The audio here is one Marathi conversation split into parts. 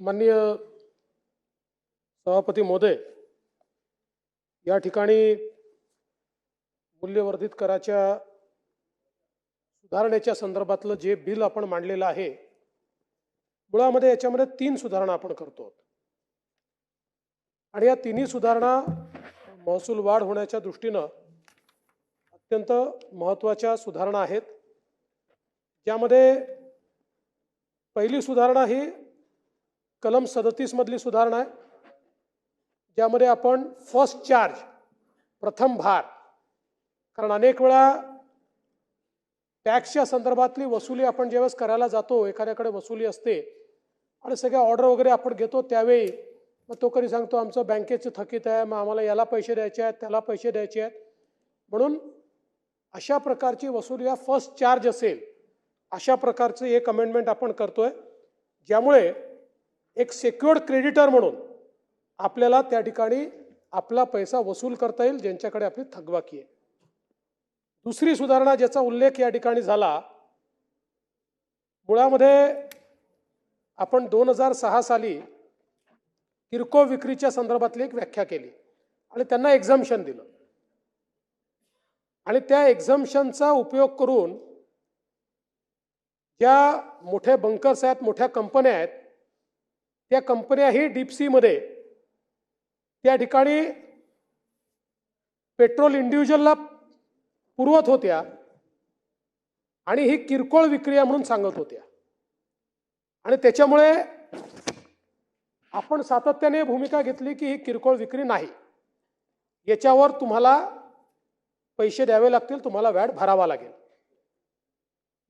माननीय सभापती महोदय या ठिकाणी मूल्यवर्धित कराच्या सुधारणेच्या संदर्भातलं जे बिल आपण मांडलेलं आहे मुळामध्ये याच्यामध्ये तीन सुधारणा आपण करतो. आणि या तिन्ही सुधारणा महसूल वाढ होण्याच्या दृष्टीनं अत्यंत महत्त्वाच्या सुधारणा आहेत. ज्यामध्ये पहिली सुधारणा ही कलम सदतीस मधली सुधारणा आहे ज्यामध्ये आपण फर्स्ट चार्ज प्रथम भार कारण अनेक वेळा टॅक्सच्या संदर्भातली वसुली आपण ज्यावेळेस करायला जातो एखाद्याकडे वसुली असते आणि सगळ्या ऑर्डर वगैरे आपण घेतो त्यावेळी मग तो कधी सांगतो आमचं बँकेचं थकीत आहे मग आम्हाला याला पैसे द्यायचे आहेत त्याला पैसे द्यायचे आहेत. म्हणून अशा प्रकारची वसुली हा फर्स्ट चार्ज असेल अशा प्रकारचं एक अमेंडमेंट आपण करतोय ज्यामुळे एक सेक्युअर्ड क्रेडिटर म्हणून आपल्याला त्या ठिकाणी आपला पैसा वसूल करता येईल ज्यांच्याकडे आपली थकबाकी आहे. दुसरी सुधारणा ज्याचा उल्लेख या ठिकाणी झाला मुळामध्ये आपण दोन हजार सहा साली किरकोळ विक्रीच्या संदर्भातली एक व्याख्या केली आणि त्यांना एक्झाम्शन दिलं. आणि त्या एक्झाम्शनचा उपयोग करून ज्या मोठ्या बंकर्स आहेत मोठ्या कंपन्या आहेत त्या कंपन्याही डीपसीमध्ये त्या ठिकाणी पेट्रोल इंडिव्हिज्युअलला पुरवत होत्या आणि ही किरकोळ विक्रिया म्हणून सांगत होत्या. आणि त्याच्यामुळे आपण सातत्याने भूमिका घेतली की ही किरकोळ विक्री नाही. याच्यावर तुम्हाला पैसे द्यावे लागतील तुम्हाला व्याट भरावा लागेल.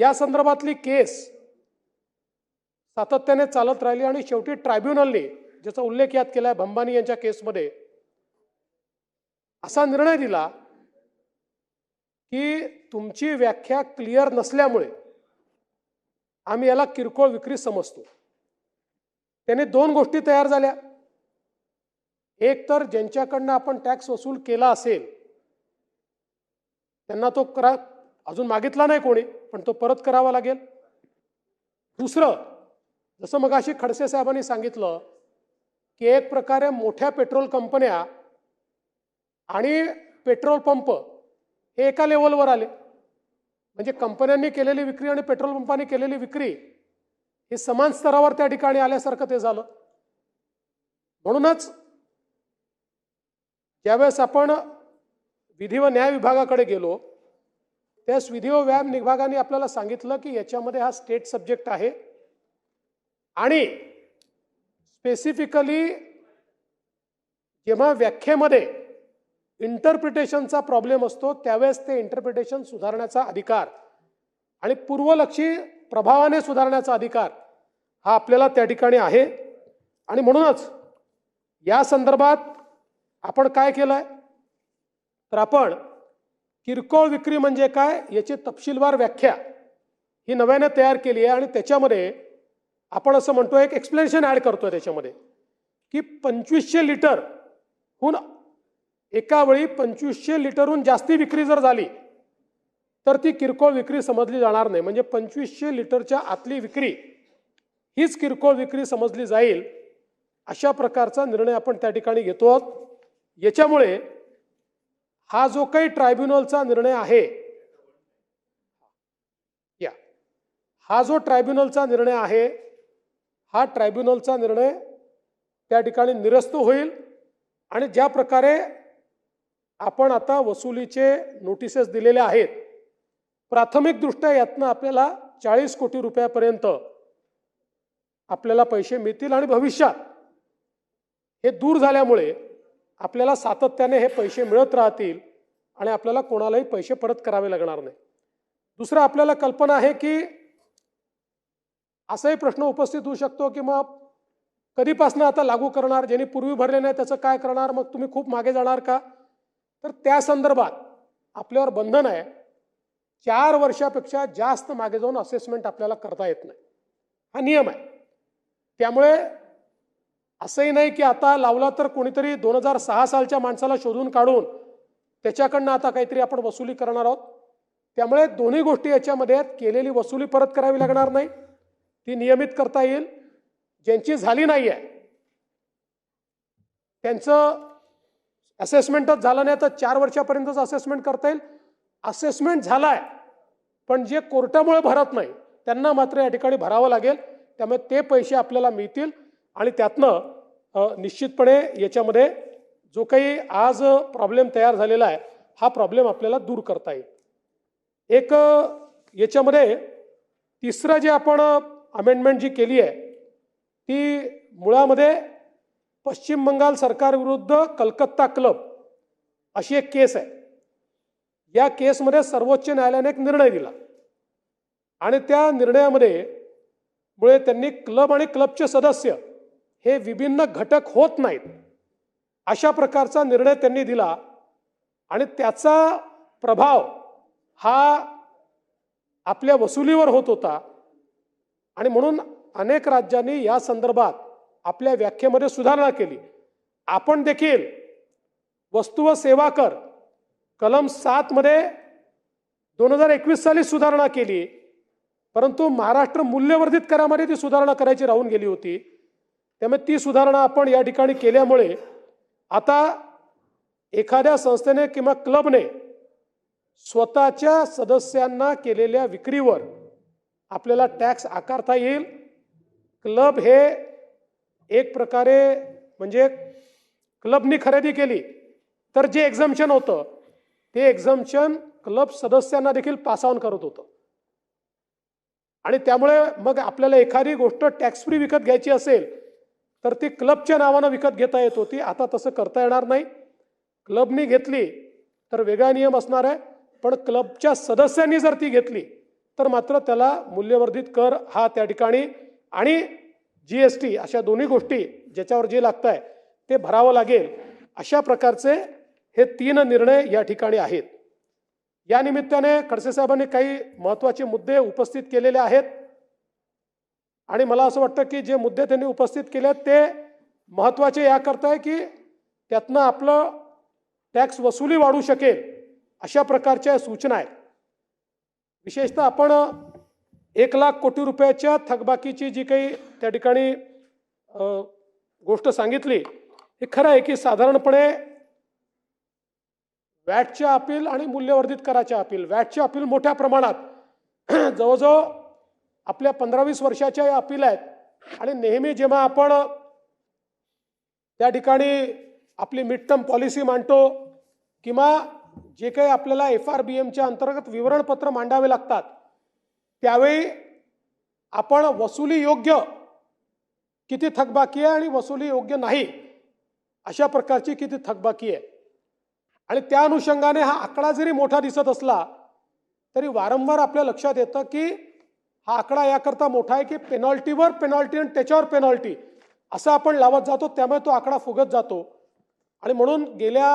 या संदर्भातली केस सातत्याने चालत राहिली आणि शेवटी ट्रायब्युनलने ज्याचा उल्लेख यात केला आहे भंबानी यांच्या केसमध्ये असा निर्णय दिला की तुमची व्याख्या क्लिअर नसल्यामुळे आम्ही याला किरकोळ विक्री समजतो. त्याने दोन गोष्टी तयार झाल्या. एक तर ज्यांच्याकडनं आपण टॅक्स वसूल केला असेल त्यांना तो करा अजून मागितला नाही कोणी पण तो परत करावा लागेल. दुसरं जसं मग अशी खडसे साहेबांनी सांगितलं की एक प्रकारे मोठ्या पेट्रोल कंपन्या आणि पेट्रोल पंप हे एका लेवलवर आले. म्हणजे कंपन्यांनी केलेली विक्री आणि पेट्रोल पंपाने केलेली विक्री हे समान स्तरावर त्या ठिकाणी आल्यासारखं ते झालं. म्हणूनच ज्यावेळेस आपण विधी व न्याय विभागाकडे गेलो त्यास विधी व व्यायाम विभागाने आपल्याला सांगितलं की याच्यामध्ये हा स्टेट सब्जेक्ट आहे. आणि स्पेसिफिकली जेव्हा व्याख्येमध्ये इंटरप्रिटेशनचा प्रॉब्लेम असतो त्यावेळेस ते इंटरप्रिटेशन सुधारण्याचा अधिकार आणि पूर्वलक्षी प्रभावाने सुधारण्याचा अधिकार हा आपल्याला त्या ठिकाणी आहे. आणि म्हणूनच या संदर्भात आपण काय केलं आहे तर आपण किरकोळ विक्री म्हणजे काय याची तपशीलवार व्याख्या ही नव्याने तयार केली आहे आणि त्याच्यामध्ये आपण असं म्हणतो एक एक्सप्लेनेशन ॲड करतोय त्याच्यामध्ये की पंचवीसशे लिटरहून एका वेळी पंचवीसशे लिटरहून जास्ती विक्री जर झाली तर ती किरकोळ विक्री समजली जाणार नाही. म्हणजे पंचवीसशे लिटरच्या आतली विक्री हीच किरकोळ विक्री समजली जाईल अशा प्रकारचा निर्णय आपण त्या ठिकाणी घेतो आहोत. याच्यामुळे हा जो काही ट्रायब्युनलचा निर्णय आहे या हा जो ट्रायब्युनलचा निर्णय आहे हा ट्रायब्युनलचा निर्णय त्या ठिकाणी निरस्त होईल आणि ज्या प्रकारे आपण आता वसुलीचे नोटिसेस दिलेले आहेत प्राथमिकदृष्ट्या यातनं आपल्याला चाळीस कोटी रुपयापर्यंत आपल्याला पैसे मिळतील आणि भविष्यात हे दूर झाल्यामुळे आपल्याला सातत्याने हे पैसे मिळत राहतील आणि आपल्याला कोणालाही पैसे परत करावे लागणार नाही. दुसरं आपल्याला कल्पना आहे की असाही प्रश्न उपस्थित होऊ शकतो की मग कधीपासून आता लागू करणार? ज्यांनी पूर्वी भरले नाही त्याचं काय करणार? मग तुम्ही खूप मागे जाणार का? तर त्या संदर्भात आपल्यावर बंधन आहे. चार वर्षापेक्षा जास्त मागे जाऊन असेसमेंट आपल्याला करता येत नाही. हा नियम आहे. त्यामुळे असंही नाही की आता लावला तर कोणीतरी दोन हजार सहा सालच्या माणसाला शोधून काढून त्याच्याकडनं आता काहीतरी आपण वसुली करणार आहोत. त्यामुळे दोन्ही गोष्टी याच्यामध्ये आहेत केलेली वसुली परत करावी लागणार नाही. ती नियमित करता येईल. ज्यांची झाली नाही आहे त्यांचं असेसमेंटच झालं नाही तर चार वर्षापर्यंतच असेसमेंट करता येईल. असेसमेंट झाला आहे पण जे कोर्टामुळे भरत नाही त्यांना मात्र या ठिकाणी भरावं लागेल. त्यामुळे ते पैसे आपल्याला मिळतील आणि त्यातनं निश्चितपणे याच्यामध्ये जो काही आज प्रॉब्लेम तयार झालेला आहे हा प्रॉब्लेम आपल्याला दूर करता येईल. एक याच्यामध्ये तिसरं जे आपण अमेंडमेंट जी केली आहे ती मुळामध्ये पश्चिम बंगाल सरकारविरुद्ध कलकत्ता क्लब अशी एक केस आहे. या केसमध्ये सर्वोच्च न्यायालयाने एक निर्णय दिला आणि त्या निर्णयामध्ये मुळे त्यांनी क्लब आणि क्लबचे सदस्य हे विभिन्न घटक होत नाहीत अशा प्रकारचा निर्णय त्यांनी दिला आणि त्याचा प्रभाव हा आपल्या वसुलीवर होत होता. आणि म्हणून अनेक राज्यांनी या संदर्भात आपल्या व्याख्येमध्ये सुधारणा केली. आपण देखील वस्तू व सेवा कर कलम सातमध्ये दोन हजार एकवीस साली सुधारणा केली. परंतु महाराष्ट्र मूल्यवर्धित करामध्ये ती सुधारणा करायची राहून गेली होती. त्यामुळे ती सुधारणा आपण या ठिकाणी केल्यामुळे आता एखाद्या संस्थेने किंवा क्लबने स्वतःच्या सदस्यांना केलेल्या विक्रीवर आपल्याला टॅक्स आकारता येईल. क्लब हे एक प्रकारे म्हणजे क्लबनी खरेदी केली तर जे एक्झम्पशन होतं ते एक्झम्पशन क्लब सदस्यांना देखील पास ऑन करत होतं. आणि त्यामुळे मग आपल्याला एखादी गोष्ट टॅक्स फ्री विकत घ्यायची असेल तर ती क्लबच्या नावानं विकत घेता येत होती. आता तसं करता येणार नाही. क्लबनी घेतली तर वेगळा नियम असणार आहे. पण क्लबच्या सदस्यांनी जर ती घेतली तर मात्र त्याला मूल्यवर्धित कर हा त्या ठिकाणी आणि जी एस टी अशा दोन्ही गोष्टी ज्याच्यावर जे लागत आहे ते भरावं लागेल. अशा प्रकारचे हे तीन निर्णय या ठिकाणी आहेत. या निमित्ताने खडसे साहेबांनी काही महत्त्वाचे मुद्दे उपस्थित केलेले आहेत. आणि मला असं वाटतं की जे मुद्दे त्यांनी उपस्थित केले आहेत ते महत्त्वाचे याकरता आहे की त्यातनं आपलं टॅक्स वसुली वाढू शकेल अशा प्रकारच्या सूचना आहेत. विशेषतः आपण एक लाख कोटी रुपयाच्या थकबाकीची जी काही त्या ठिकाणी गोष्ट सांगितली हे खरं आहे की साधारणपणे वॅटच्या अपील आणि मूल्यवर्धित कराच्या अपील वॅटच्या अपील मोठ्या प्रमाणात जवळजवळ आपल्या पंधरा वीस वर्षाच्या या अपील आहेत. आणि नेहमी जेव्हा आपण त्या ठिकाणी आपली मिड टर्म पॉलिसी मांडतो किंवा जे काही आपल्याला एफ आर बी एमच्या अंतर्गत विवरणपत्र मांडावे लागतात त्यावेळी आपण वसुली योग्य किती थकबाकी आहे आणि वसुली योग्य नाही अशा प्रकारची किती थकबाकी आहे. आणि त्या अनुषंगाने हा आकडा जरी मोठा दिसत असला तरी वारंवार आपल्या लक्षात येतं की हा आकडा याकरता मोठा आहे की पेनॉल्टीवर पेनॉल्टी आणि त्याच्यावर पेनॉल्टी असं आपण लावत जातो त्यामुळे तो आकडा फुगत जातो. आणि म्हणून गेल्या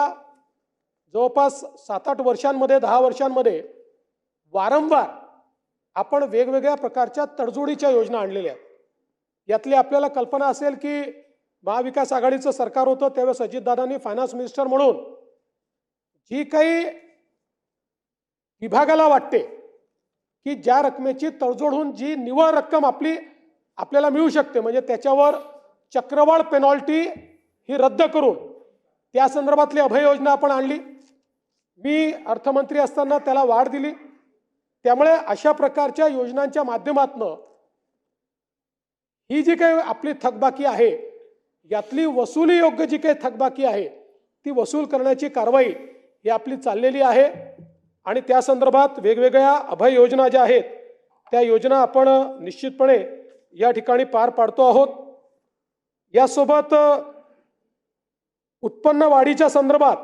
जवळपास सात आठ वर्षांमध्ये दहा वर्षांमध्ये वारंवार आपण वेगवेगळ्या प्रकारच्या तडजोडीच्या योजना आणलेल्या आहेत. यातली आपल्याला कल्पना असेल की महाविकास आघाडीचं सरकार होतं त्यावेळेस अजितदादांनी फायनान्स मिनिस्टर म्हणून जी काही विभागाला वाटते की ज्या रकमेची तडजोड होऊन जी निव्वळ रक्कम आपली आपल्याला मिळू शकते म्हणजे त्याच्यावर चक्रवाढ पेनॉल्टी ही रद्द करून त्या संदर्भातली अभय योजना आपण आणली. मी अर्थमंत्री असताना त्याला वाढ दिली. त्यामुळे अशा प्रकारच्या योजनांच्या माध्यमातनं ही जी काही आपली थकबाकी आहे यातली वसुली योग्य जी काही थकबाकी आहे ती वसूल करण्याची कारवाई ही आपली चाललेली आहे. आणि त्या संदर्भात वेगवेगळ्या अभय योजना ज्या आहेत त्या योजना आपण निश्चितपणे या ठिकाणी पार पाडतो आहोत. यासोबत उत्पन्न वाढीच्या संदर्भात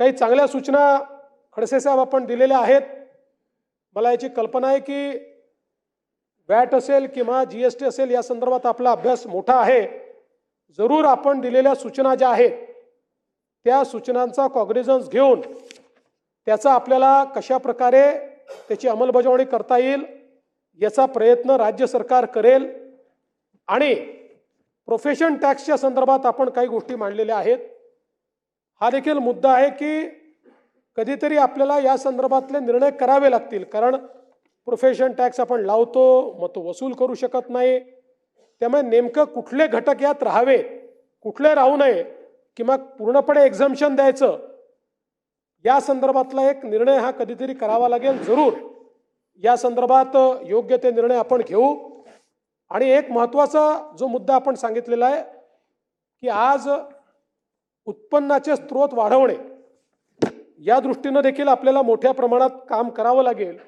काही चांगल्या सूचना खडसे साहेब आपण दिलेल्या आहेत. मला याची कल्पना आहे की वॅट असेल किंवा जी एस टी असेल या संदर्भात आपला अभ्यास मोठा आहे. जरूर आपण दिलेल्या सूचना ज्या आहेत त्या सूचनांचा कॉग्निझन्स घेऊन त्याचा आपल्याला कशा प्रकारे त्याची अंमलबजावणी करता येईल याचा प्रयत्न राज्य सरकार करेल. आणि प्रोफेशन टॅक्सच्या संदर्भात आपण काही गोष्टी मांडलेल्या आहेत. हा देखील मुद्दा आहे की कधीतरी आपल्याला या संदर्भातले निर्णय करावे लागतील. कारण प्रोफेशन टॅक्स आपण लावतो मग तो वसूल करू शकत नाही. त्यामुळे नेमकं कुठले घटक यात राहावे कुठले राहू नये किंवा पूर्णपणे एक्झम्शन द्यायचं या संदर्भातला एक निर्णय हा कधीतरी करावा लागेल जरूर. या संदर्भात योग्य ते निर्णय आपण घेऊ. आणि एक महत्त्वाचा जो मुद्दा आपण सांगितलेला आहे की आज उत्पन्नाचे स्रोत वाढवणे या दृष्टीनं देखील आपल्याला मोठ्या प्रमाणात काम करावं लागेल.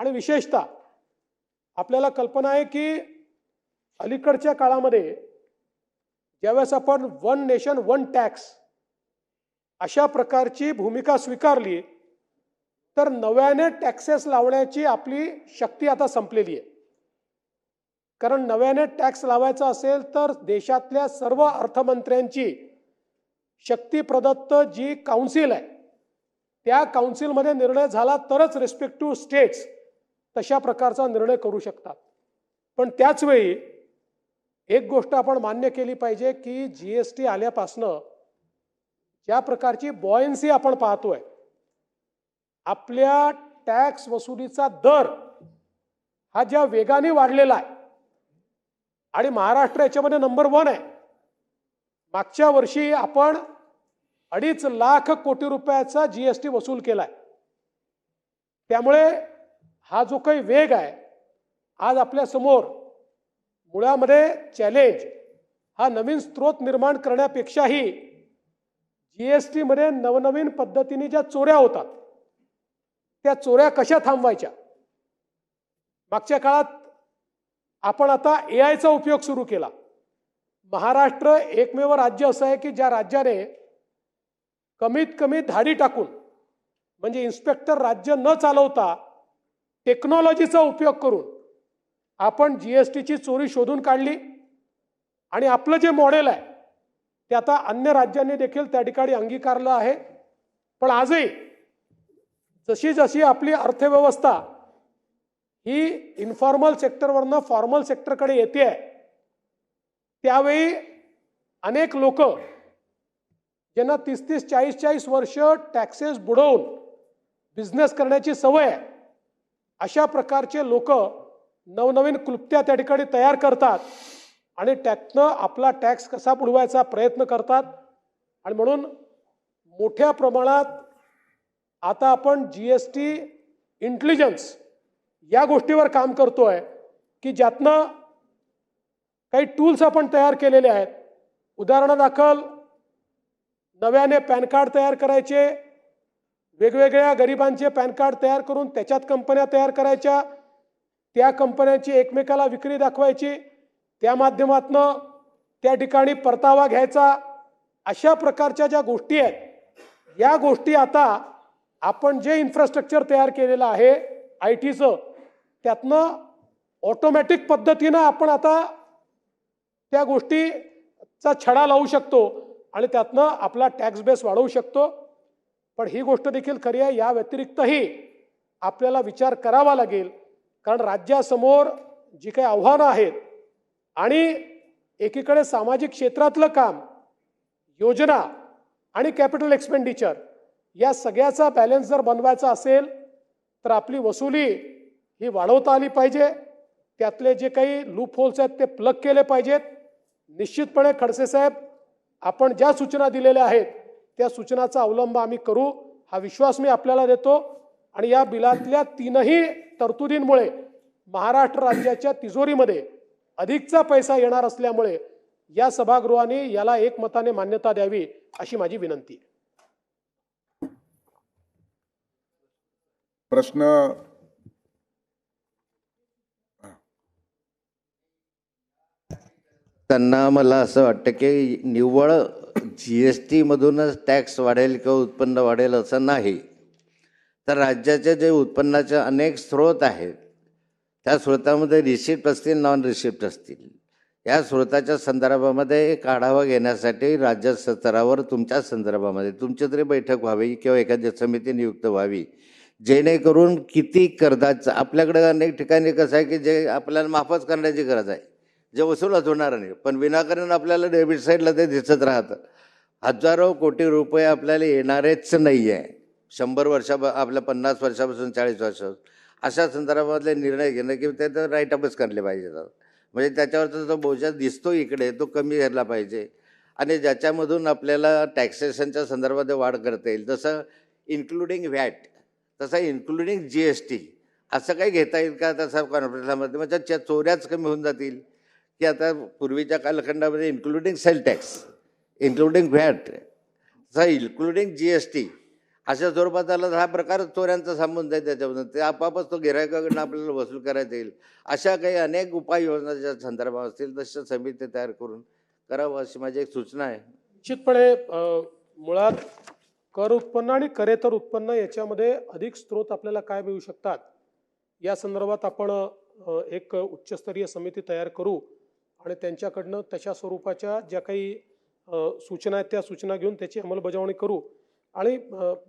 आणि विशेषतः आपल्याला कल्पना आहे की अलीकडच्या काळामध्ये ज्यावेळेस आपण वन नेशन वन टॅक्स अशा प्रकारची भूमिका स्वीकारली तर नव्याने टॅक्सेस लावण्याची आपली शक्ती आता संपलेली आहे. कारण नव्याने टॅक्स लावायचा असेल तर देशातल्या सर्व अर्थमंत्र्यांची शक्ती प्रदत्त जी काउन्सिल आहे त्या काउन्सिलमध्ये निर्णय झाला तरच रेस्पेक्टिव्ह स्टेट्स तशा प्रकारचा निर्णय करू शकतात. पण त्याचवेळी एक गोष्ट आपण मान्य केली पाहिजे की जी एस टी आल्यापासनं ज्या प्रकारची बॉयन्सी आपण पाहतोय आपल्या टॅक्स वसुलीचा दर हा ज्या वेगाने वाढलेला आहे आणि महाराष्ट्र याच्यामध्ये नंबर वन आहे मागच्या वर्षी आपण अडीच लाख कोटी रुपयाचा जी एस टी वसूल केलाय. त्यामुळे हा जो काही वेग आहे आज आपल्यासमोर मुळामध्ये चॅलेंज हा नवीन स्रोत निर्माण करण्यापेक्षाही जी एस टीमध्ये नवनवीन पद्धतीने ज्या चोऱ्या होतात त्या चोऱ्या कशा थांबवायच्या? मागच्या काळात आपण आता ए आयचा उपयोग सुरू केला. महाराष्ट्र एकमेव राज्य असं आहे की ज्या राज्याने कमीत कमी धाडी टाकून म्हणजे इन्स्पेक्टर राज्य न चालवता टेक्नॉलॉजीचा उपयोग करून आपण जी एस टीची चोरी शोधून काढली आणि आपलं जे मॉडेल आहे ते आता अन्य राज्यांनी देखील त्या ठिकाणी अंगीकारलं आहे. पण आजही जशी जशी आपली अर्थव्यवस्था ही इन्फॉर्मल सेक्टरवरनं फॉर्मल सेक्टरकडे येते आहे त्यावेळी अनेक लोक ज्यांना तीस तीस चाळीस चाळीस वर्ष टॅक्सेस बुडवून बिझनेस करण्याची सवय आहे अशा प्रकारचे लोक नवनवीन क्लुप्त्या त्या ठिकाणी तयार करतात आणि टॅक्सनं आपला टॅक्स कसा बुडवायचा प्रयत्न करतात. आणि म्हणून मोठ्या प्रमाणात आता आपण जी एस टी इंटेलिजन्स या गोष्टीवर काम करतो आहे की ज्यातनं काही टूल्स आपण तयार केलेले आहेत. उदाहरणादाखल नव्याने पॅन कार्ड तयार करायचे. वेगवेगळ्या गरिबांचे पॅन कार्ड तयार करून त्याच्यात कंपन्या तयार करायच्या. त्या कंपन्यांची एकमेकाला विक्री दाखवायची. त्या माध्यमातनं त्या ठिकाणी परतावा घ्यायचा. अशा प्रकारच्या ज्या गोष्टी आहेत या गोष्टी आता आपण जे इन्फ्रास्ट्रक्चर तयार केलेलं आहे आय टीचं त्यातनं ऑटोमॅटिक पद्धतीनं आपण आता त्या गोष्टीचा छडा लावू शकतो आणि त्यातनं आपला टॅक्स बेस वाढवू शकतो. पण ही गोष्ट देखील खरी आहे या व्यतिरिक्तही आपल्याला विचार करावा लागेल. कारण राज्यासमोर जी काही आव्हानं आहेत आणि एकीकडे सामाजिक क्षेत्रातलं काम योजना आणि कॅपिटल एक्सपेंडिचर या सगळ्याचा बॅलन्स जर बनवायचा असेल तर आपली वसुली ही वाढवता आली पाहिजे. त्यातले जे काही लूप होल्स आहेत ते प्लग केले पाहिजेत. निश्चितपणे खडसे साहेब आपण ज्या सूचना दिलेल्या आहेत त्या सूचनाचा अवलंब आम्ही करू हा विश्वास मी आपल्याला देतो आणि या बिलातल्या तीनही तरतुदींमुळे महाराष्ट्र राज्याच्या तिजोरीमध्ये अधिकचा पैसा येणार असल्यामुळे या सभागृहाने याला एकमताने मान्यता द्यावी अशी माझी विनंती प्रश्न त्यांना मला असं वाटतं की निव्वळ जी एस टीमधूनच टॅक्स वाढेल किंवा उत्पन्न वाढेल असं नाही. तर राज्याचे जे उत्पन्नाचे अनेक स्रोत आहेत त्या स्रोतामध्ये रिसिप्ट असतील नॉन रिसिप्ट असतील. या स्रोताच्या संदर्भामध्ये एक आढावा घेण्यासाठी राज्य स्तरावर तुमच्या संदर्भामध्ये तुमची तरी बैठक व्हावी किंवा एखादी समिती नियुक्त व्हावी. जेणेकरून किती कर्जाचं आपल्याकडे अनेक ठिकाणी कसं आहे की जे आपल्याला माफच करण्याची गरज आहे. जे वसूलच होणार नाही. पण विनाकारण आपल्याला डेबिट साईडला ते दिसत राहतं. हजारो कोटी रुपये आपल्याला येणारेच नाही आहे शंभर वर्षा आपल्या पन्नास वर्षापासून चाळीस वर्ष. अशा संदर्भातले निर्णय घेणं की ते तर राईटअपच करले पाहिजेत म्हणजे त्याच्यावरचा जो बोजा दिसतो इकडे तो कमी झाला पाहिजे. आणि ज्याच्यामधून आपल्याला टॅक्सेशनच्या संदर्भात वाढ करता येईल. जसं इन्क्लुडिंग व्हॅट तसं इन्क्लुडिंग जी एस टी असं काही घेता येईल का तसं कॉन्फरन्समध्ये म्हणजे त्या चोऱ्याच कमी होऊन जातील. की आता पूर्वीच्या कालखंडामध्ये including sale tax including VAT including G S T अशा स्वरूपात आला हा प्रकार चोऱ्यांचा थांबून जाईल त्याच्यामधून. ते आपापच तो गिरायकाकडनं आपल्याला वसूल करायचा येईल. अशा काही अनेक उपाययोजनाच्या संदर्भात असतील तशा समिती तयार करून करावं अशी माझी एक सूचना आहे. निश्चितपणे मुळात कर उत्पन्न आणि करेतर उत्पन्न याच्यामध्ये अधिक स्रोत आपल्याला काय मिळू शकतात? या संदर्भात आपण एक उच्चस्तरीय समिती तयार करू. आणि त्यांच्याकडनं तशा स्वरूपाच्या ज्या काही सूचना आहेत त्या सूचना घेऊन त्याची अंमलबजावणी करू. आणि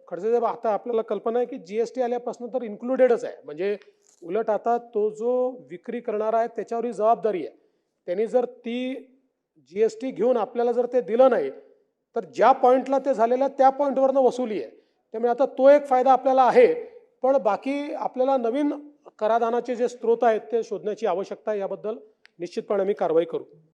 खडसेसाहेब आता आपल्याला कल्पना आहे की जी एस टी आल्यापासून तर इन्क्लुडेडच आहे. म्हणजे उलट आता तो जो विक्री करणारा आहे त्याच्यावर ही जबाबदारी आहे. त्यांनी जर ती जी एस टी घेऊन आपल्याला जर ते दिलं नाही तर ज्या पॉईंटला ते झालेलं आहे त्या पॉईंटवरनं वसुली आहे. त्यामुळे आता तो एक फायदा आपल्याला आहे. पण बाकी आपल्याला नवीन कराधानाचे जे स्रोत आहेत ते शोधण्याची आवश्यकता याबद्दल निश्चितपणे आम्ही कारवाई करू.